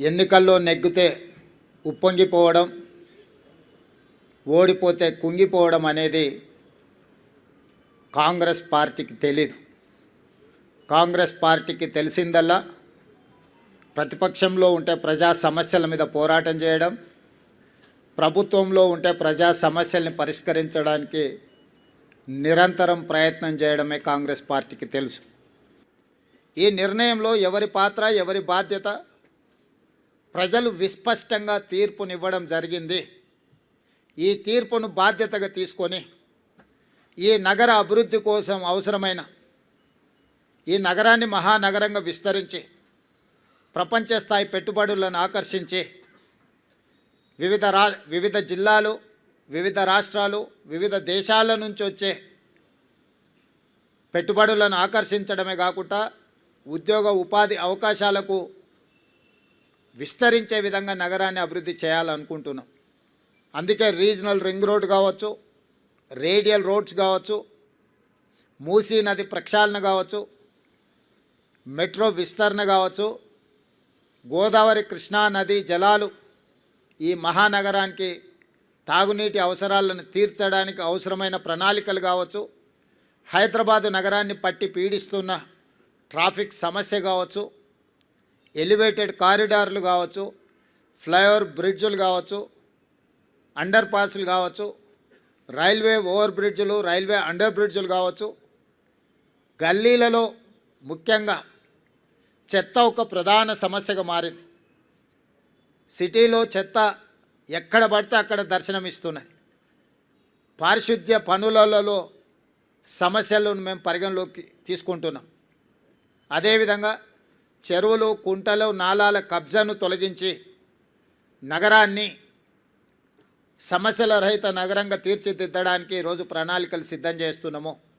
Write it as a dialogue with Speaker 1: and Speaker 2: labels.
Speaker 1: ఎన్నికల్లో నెగ్గితే ఉప్పొంగిపోవడం ఓడిపోతే కుంగిపోవడం అనేది కాంగ్రెస్ పార్టీకి తెలీదు. కాంగ్రెస్ పార్టీకి తెలిసిందల్లా ప్రతిపక్షంలో ఉంటే ప్రజా సమస్యల మీద పోరాటం చేయడం ప్రభుత్వంలో ఉంటే ప్రజా సమస్యల్ని పరిష్కరించడానికి నిరంతరం ప్రయత్నం చేయడమే కాంగ్రెస్ పార్టీకి తెలుసు. ఈ నిర్ణయంలో ఎవరి పాత్ర ఎవరి బాధ్యత ప్రజలు విస్పష్టంగా తీర్పునివ్వడం జరిగింది. ఈ తీర్పును బాధ్యతగా తీసుకొని ఈ నగర అభివృద్ధి కోసం అవసరమైన ఈ నగరాన్ని మహానగరంగా విస్తరించి ప్రపంచ స్థాయి పెట్టుబడులను ఆకర్షించి వివిధ రా వివిధ జిల్లాలు వివిధ రాష్ట్రాలు వివిధ దేశాల నుంచి వచ్చే పెట్టుబడులను ఆకర్షించడమే కాకుండా ఉద్యోగ ఉపాధి అవకాశాలకు విస్తరించే విధంగా నగరాన్ని అభివృద్ధి చేయాలనుకుంటున్నాం. అందుకే రీజనల్ రింగ్ రోడ్ కావచ్చు రేడియల్ రోడ్స్ కావచ్చు మూసీ నది ప్రక్షాళన కావచ్చు మెట్రో విస్తరణ కావచ్చు గోదావరి కృష్ణా నది జలాలు ఈ మహానగరానికి తాగునీటి అవసరాలను తీర్చడానికి అవసరమైన ప్రణాళికలు కావచ్చు హైదరాబాదు నగరాన్ని పట్టి పీడిస్తున్న ట్రాఫిక్ సమస్య కావచ్చు ఎలివేటెడ్ కారిడార్లు కావచ్చు ఫ్లైఓవర్ బ్రిడ్జులు కావచ్చు అండర్ పాస్లు కావచ్చు రైల్వే ఓవర్ బ్రిడ్జులు రైల్వే అండర్ బ్రిడ్జులు కావచ్చు. గల్లీలలో ముఖ్యంగా చెత్త ఒక ప్రధాన సమస్యగా మారింది. సిటీలో చెత్త ఎక్కడ పడితే అక్కడ దర్శనమిస్తున్నాయి. పారిశుద్ధ్య పనులలో సమస్యలను మేము పరిగణలోకి తీసుకుంటున్నాం. అదేవిధంగా చెరువులు కుంటలు నాలాల కబ్జాను తొలగించి నగరాన్ని సమస్యల రహిత నగరంగా తీర్చిదిద్దడానికి ఈరోజు ప్రణాళికలు సిద్ధం చేస్తున్నాము.